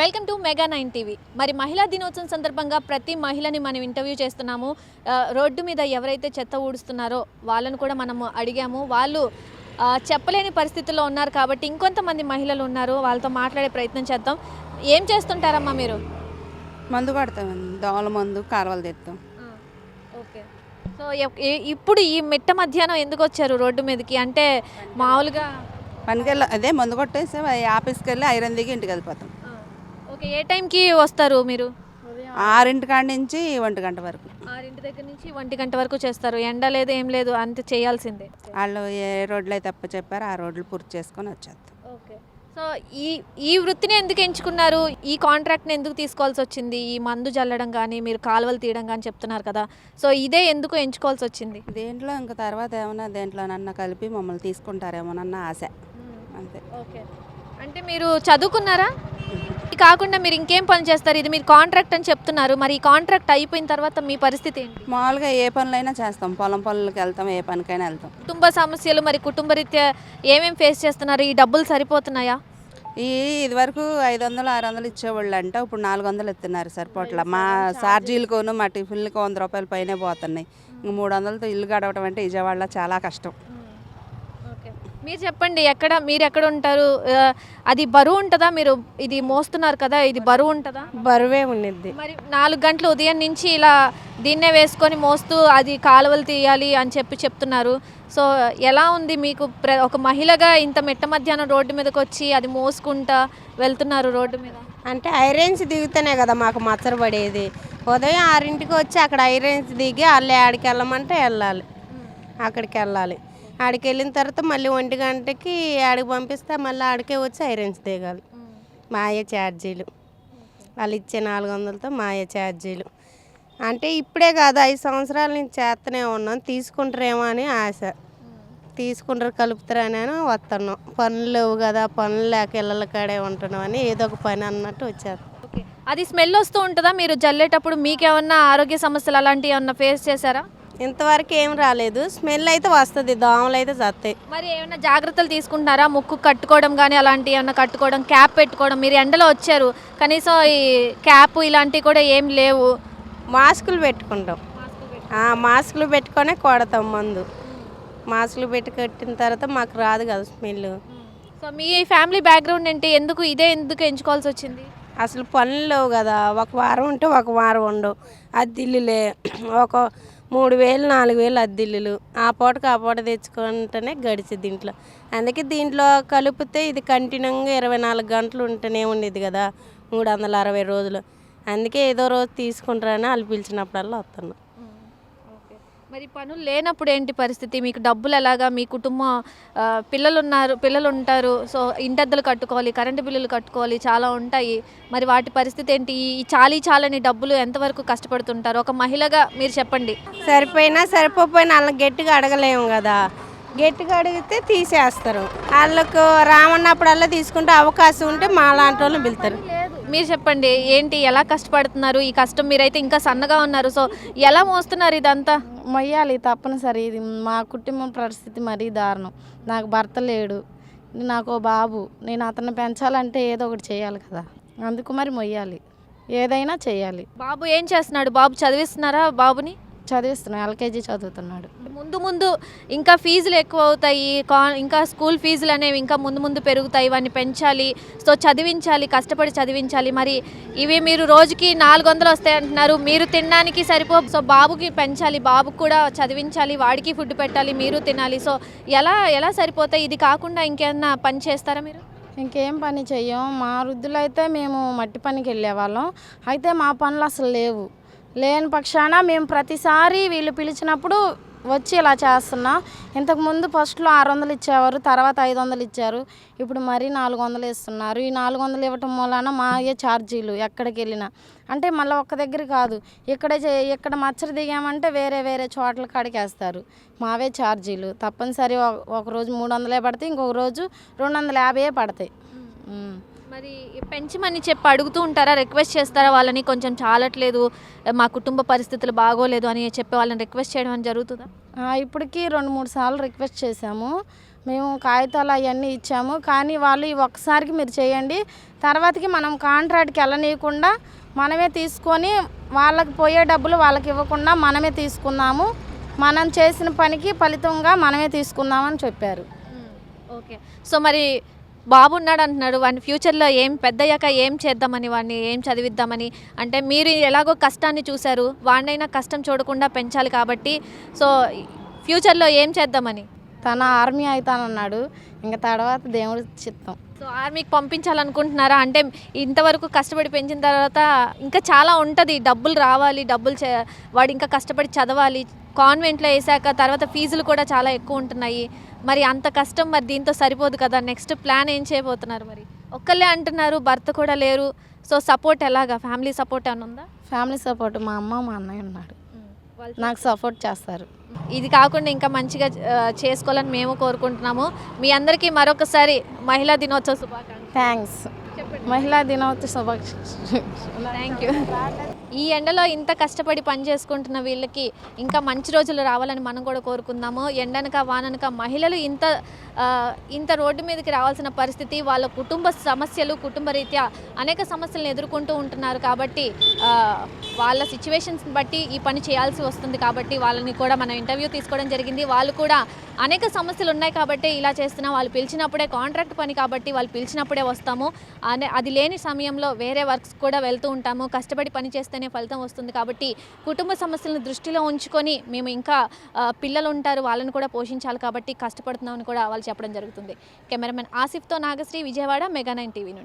Welcome to mega nine TV. మరి మహిళా దినోత్సవం సందర్భంగా ప్రతి మహిళని మనం ఇంటర్వ్యూ చేస్తున్నాము. రోడ్డు మీద ఎవరైతే చెత్త ఊడుస్తున్నారో వాళ్ళను కూడా మనము అడిగాము. వాళ్ళు చెప్పలేని పరిస్థితుల్లో ఉన్నారు కాబట్టి ఇంకొంతమంది మహిళలు ఉన్నారు. వాళ్ళతో మాట్లాడే ప్రయత్నం చేద్దాం. ఏం చేస్తుంటారమ్మా మీరు? మందు పడతామండి దోమల మందు కాలువలు తెస్తాం ఓకే. సో ఇప్పుడు ఈ మిట్ట మధ్యాహ్నం ఎందుకు వచ్చారు రోడ్డు మీదకి? అంటే మామూలుగా పనికి వెళ్ళి అదే మందు కొట్టేసి ఆఫీస్కి వెళ్ళి ఐరన్ దిగి ఇంటికి వెళ్ళిపోతాం. ఓకే ఏ టైంకి వస్తారు మీరు? ఆరింటి కాడి నుంచి ఒంటి గంట వరకు. ఆరింటి దగ్గర నుంచి ఒంటి గంట వరకు చేస్తారు. ఎండ లేదు ఏం లేదు అంత చేయాల్సిందే. వాళ్ళు ఏ రోడ్లు అయితే తప్ప చెప్పారో ఆ రోడ్లు పూర్తి చేసుకొని వచ్చేస్తాం. ఓకే. సో ఈ ఈ వృత్తిని ఎందుకు ఎంచుకున్నారు? ఈ కాంట్రాక్ట్ని ఎందుకు తీసుకోవాల్సి వచ్చింది? ఈ మందు జల్లడం కానీ మీరు కాలువలు తీయడం కానీ చెప్తున్నారు కదా. సో ఇదే ఎందుకు ఎంచుకోవాల్సి వచ్చింది? దేంట్లో ఇంకా తర్వాత ఏమైనా దేంట్లోనన్నా కలిపి మమ్మల్ని తీసుకుంటారేమోనన్న ఆశ. అంతే. ఓకే. అంటే మీరు చదువుకున్నారా? కాకుండా మీరు ఇంకేం పని చేస్తారు? ఇది మీరు కాంట్రాక్ట్ అని చెప్తున్నారు. మరి ఈ కాంట్రాక్ట్ అయిపోయిన తర్వాత మీ పరిస్థితి ఏంటి? మామూలుగా ఏ పనులైనా చేస్తాం. పొలం పనులకి వెళ్తాం ఏ పనికైనా వెళ్తాం. కుటుంబ సమస్యలు మరి కుటుంబ రీత్యా ఏమేమి ఫేస్ చేస్తున్నారు? ఈ డబ్బులు సరిపోతున్నాయా? ఈ ఇదివరకు ఐదు వందలు ఆరు వందలు ఇచ్చేవాళ్ళు అంటే ఇప్పుడు నాలుగు వందలు ఇస్తున్నారు సరిపోట్ల మా ఛార్జీలకును మా టిఫిన్లకు వంద రూపాయల పైనే పోతున్నాయి. ఇంక మూడు వందలతో ఇల్లు గడవడం అంటే విజయవాడలో చాలా కష్టం. మీరు చెప్పండి ఎక్కడ మీరు ఎక్కడ ఉంటారు? అది బరువు ఉంటుందా? మీరు ఇది మోస్తున్నారు కదా ఇది బరువు ఉంటుందా? బరువే ఉండిద్ది. మరి నాలుగు గంటలు ఉదయం నుంచి ఇలా దీన్నే వేసుకొని మోస్తూ అది కాలువలు తీయాలి అని చెప్పి చెప్తున్నారు. సో ఎలా ఉంది మీకు ప్ర ఒక మహిళగా ఇంత మిట్ట మధ్యాహ్నం రోడ్డు మీదకి వచ్చి అది మోసుకుంటా వెళ్తున్నారు రోడ్డు మీద? అంటే ఐరన్స్ దిగితేనే కదా మాకు మచ్చర పడేది. ఉదయం ఆరింటికి వచ్చి అక్కడ ఐరన్స్ దిగి వాళ్ళు ఆడికి వెళ్ళమంటే వెళ్ళాలి. అక్కడికి వెళ్ళాలి. ఆడికి వెళ్ళిన తర్వాత మళ్ళీ ఒంటి గంటకి ఆడికి పంపిస్తే మళ్ళీ ఆడికే వచ్చి ఐరన్స్ దిగాలి. మాయ ఛార్జీలు. వాళ్ళు ఇచ్చే నాలుగు వందలతో మాయ ఛార్జీలు. అంటే ఇప్పుడే కాదు ఐదు సంవత్సరాల నుంచి చేస్తూనే ఉన్నాం తీసుకుంటారేమో అని ఆశ. తీసుకుంటారు కలుపుతారని అని వస్తున్నాం పనులు లేవు కదా పనులు లేక ఇళ్ళ కాడే ఉంటున్నాం అని ఏదో ఒక పని అన్నట్టు వచ్చారు అది స్మెల్ వస్తూ ఉంటుందా? మీరు జల్లేటప్పుడు మీకేమన్నా ఆరోగ్య సమస్యలు అలాంటివి ఏమన్నా ఫేస్ చేశారా? ఇంతవరకు ఏం రాలేదు. స్మెల్ అయితే వస్తుంది దోమలు అయితే చస్తాయి మరి ఏమైనా జాగ్రత్తలు తీసుకుంటున్నారా? ముక్కు కట్టుకోవడం కానీ అలాంటివి ఏమైనా కట్టుకోవడం క్యాప్ పెట్టుకోవడం? మీరు ఎండలో వచ్చారు. కనీసం ఈ క్యాప్ ఇలాంటివి కూడా ఏం లేవు. మాస్కులు పెట్టుకుంటాం. ఆ, మాస్కులు పెట్టుకొనే కొడతాం మందు. మాస్కులు పెట్టి కట్టిన తర్వాత మాకు రాదు కదా స్మెల్ సో మీ ఫ్యామిలీ బ్యాక్గ్రౌండ్ ఏంటి? ఎందుకు ఇదే ఎందుకు ఎంచుకోవాల్సి వచ్చింది? అసలు పనులు లేవు కదా. ఒక వారం ఉంటే ఒక వారం ఉండవు. అద్దిల్లులే ఒక మూడు వేలు నాలుగు వేలు అద్దిల్లులు. ఆ పూటకు ఆ పూట తెచ్చుకుంటేనే గడిచి దీంట్లో అందుకే దీంట్లో కలిపితే ఇది కంటిన్యూగా ఇరవై నాలుగు గంటలు ఉంటేనే ఉండేది కదా మూడు వందల అరవై రోజులు. అందుకే ఏదో రోజు తీసుకుంటారని వాళ్ళు పిలిచినప్పుడల్లా వస్తున్నాం. మరి పనులు లేనప్పుడు ఏంటి పరిస్థితి? మీకు డబ్బులు ఎలాగా? మీ కుటుంబం పిల్లలు ఉన్నారు పిల్లలు ఉంటారు సో ఇంటద్దలు కట్టుకోవాలి కరెంటు బిల్లులు కట్టుకోవాలి చాలా ఉంటాయి. మరి వాటి పరిస్థితి ఏంటి? ఈ చాలీ చాలని డబ్బులు ఎంతవరకు కష్టపడుతుంటారు? ఒక మహిళగా మీరు చెప్పండి. సరిపోయినా సరిపోయినా వాళ్ళని గట్టిగా అడగలేము కదా. గట్టిగా అడిగితే తీసేస్తారు. వాళ్ళకు రామన్నప్పుడల్లా తీసుకుంటే అవకాశం ఉంటే మా లాంటి వాళ్ళని పిలుతారు మీరు చెప్పండి ఏంటి ఎలా కష్టపడుతున్నారు? ఈ కష్టం మీరైతే ఇంకా సన్నగా ఉన్నారు. సో ఎలా మోస్తున్నారు ఇదంతా? మొయ్యాలి తప్పనిసరి. ఇది మా కుటుంబం పరిస్థితి మరీ దారుణం. నాకు భర్త లేడు నాకు బాబు. నేను అతన్ని పెంచాలంటే ఏదో ఒకటి చేయాలి కదా. అందుకు మరి మొయ్యాలి ఏదైనా చేయాలి. బాబు ఏం చేస్తున్నాడు? బాబు చదివిస్తున్నారా బాబుని? చదివిస్తున్నాను ఎల్కేజీ చదువుతున్నాడు. ముందు ముందు ఇంకా ఫీజులు ఎక్కువ అవుతాయి కా- ఇంకా స్కూల్ ఫీజులు అనేవి ఇంకా ముందు ముందు పెరుగుతాయి ఇవన్నీ పెంచాలి సో చదివించాలి కష్టపడి చదివించాలి. మరి ఇవి మీరు రోజుకి నాలుగు వందలు వస్తాయి అంటున్నారు. మీరు తినడానికి సరిపో సో బాబుకి పెంచాలి బాబుకి కూడా చదివించాలి వాడికి ఫుడ్ పెట్టాలి మీరు తినాలి. సో ఎలా ఎలా సరిపోతాయి? ఇది కాకుండా ఇంకేమన్నా పని చేస్తారా మీరు? ఇంకేం పని చెయ్యం. మా వృద్ధులు అయితే మేము మట్టి పనికి వెళ్ళేవాళ్ళం. అయితే మా పనులు అసలు లేవు. లేని పక్షాన మేము ప్రతిసారి వీళ్ళు పిలిచినప్పుడు వచ్చి ఇలా చేస్తున్నాం. ఇంతకుముందు ఫస్ట్లో ఆరు వందలు ఇచ్చేవారు తర్వాత ఐదు వందలు ఇచ్చారు. ఇప్పుడు మరీ నాలుగు వందలు ఇస్తున్నారు ఈ నాలుగు వందలు ఇవ్వటం మూలాన మా అయ్యే ఛార్జీలు ఎక్కడికి వెళ్ళినా. అంటే మళ్ళీ ఒక్క దగ్గర కాదు ఇక్కడ చే- ఇక్కడ మచ్చర దిగామంటే వేరే వేరే చోట్ల కాడికేస్తారు మావే ఛార్జీలు. తప్పనిసరి ఒక- రోజు మూడు వందలే పడతాయి ఇంకొక రోజు రెండు వందల యాభై పడతాయి. మరి పెంచమని చెప్పి అడుగుతూ ఉంటారా? రిక్వెస్ట్ చేస్తారా వాళ్ళని? కొంచెం చాలట్లేదు మా కుటుంబ పరిస్థితులు బాగోలేదు అని చెప్పి వాళ్ళని రిక్వెస్ట్ చేయడం అని జరుగుతుందా? ఇప్పటికి రెండు మూడు సార్లు రిక్వెస్ట్ చేశాము. మేము కాగితాలు అవన్నీ ఇచ్చాము. కానీ వాళ్ళు ఈ ఒక్కసారికి మీరు చేయండి. తర్వాతకి మనం కాంట్రాక్ట్కి వెళ్ళనీయకుండా మనమే తీసుకొని వాళ్ళకి పోయే డబ్బులు వాళ్ళకి ఇవ్వకుండా మనమే తీసుకున్నాము. మనం చేసిన పనికి ఫలితంగా మనమే తీసుకుందామని చెప్పారు. ఓకే. సో మరి బాబు ఉన్నాడు అంటున్నాడు వాడిని ఫ్యూచర్లో ఏం పెద్దయ్యాక ఏం చేద్దామని వాడిని ఏం చదివిద్దామని? అంటే మీరు ఎలాగో కష్టాన్ని చూశారు వాడినైనా కష్టం చూడకుండా పెంచాలి కాబట్టి సో ఫ్యూచర్లో ఏం చేద్దామని? తన ఆర్మీ అవుతానన్నాడు ఇంకా తర్వాత దేవుడి చిత్తం. సో ఆర్మీకి పంపించాలనుకుంటున్నారా? అంటే ఇంతవరకు కష్టపడి పెంచిన తర్వాత ఇంకా చాలా ఉంటుంది డబ్బులు రావాలి డబ్బులు చే వాడు ఇంకా కష్టపడి చదవాలి. కాన్వెంట్లో వేసాక తర్వాత ఫీజులు కూడా చాలా ఎక్కువ ఉంటున్నాయి. మరి అంత కష్టం మరి దీంతో సరిపోదు కదా నెక్స్ట్ ప్లాన్ ఏం చేయబోతున్నారు మరి? ఒక్కళ్ళే అంటున్నారు భర్త కూడా లేరు. సో సపోర్ట్ ఎలాగా? ఫ్యామిలీ సపోర్ట్ ఏమైనా ఉందా? ఫ్యామిలీ సపోర్ట్ మా అమ్మ మా అన్నయ్య ఉన్నాడు నాకు సపోర్ట్ చేస్తారు. ఇది కాకుండా ఇంకా మంచిగా చేసుకోవాలని మేము కోరుకుంటున్నాము. మీ అందరికీ మరొకసారి మహిళా దినోత్సవ శుభాకాంక్షలు. థ్యాంక్స్ మహిళా దినోత్సవ శుభాకాంక్షలు. థ్యాంక్ యూ ఈ ఎండలో ఇంత కష్టపడి పని చేసుకుంటున్న వీళ్ళకి ఇంకా మంచి రోజులు రావాలని మనం కూడా కోరుకుందాము. ఎండనక వాననక మహిళలు ఇంత ఇంత రోడ్డు మీదకి రావాల్సిన పరిస్థితి వాళ్ళ కుటుంబ సమస్యలు కుటుంబ రీత్యా అనేక సమస్యలను ఎదుర్కొంటూ ఉంటున్నారు కాబట్టి వాళ్ళ సిచ్యువేషన్స్ బట్టి ఈ పని చేయాల్సి వస్తుంది కాబట్టి వాళ్ళని కూడా మనం ఇంటర్వ్యూ తీసుకోవడం జరిగింది. వాళ్ళు కూడా అనేక సమస్యలు ఉన్నాయి కాబట్టి ఇలా చేస్తున్న వాళ్ళు పిలిచినప్పుడే కాంట్రాక్ట్ పని కాబట్టి వాళ్ళు పిలిచినప్పుడే వస్తాము. అనే అది లేని సమయంలో వేరే వర్క్స్ కూడా వెళ్తూ ఉంటాము. కష్టపడి పని చేస్తేనే ఫలితం వస్తుంది కాబట్టి కుటుంబ సమస్యలను దృష్టిలో ఉంచుకొని మేము ఇంకా పిల్లలు ఉంటారు వాళ్ళని కూడా పోషించాలి కాబట్టి కష్టపడుతున్నామని కూడా వాళ్ళు చెప్పడం జరుగుతుంది. Cameraman ఆసిఫ్తో Nagasri Vijayawada mega nine TV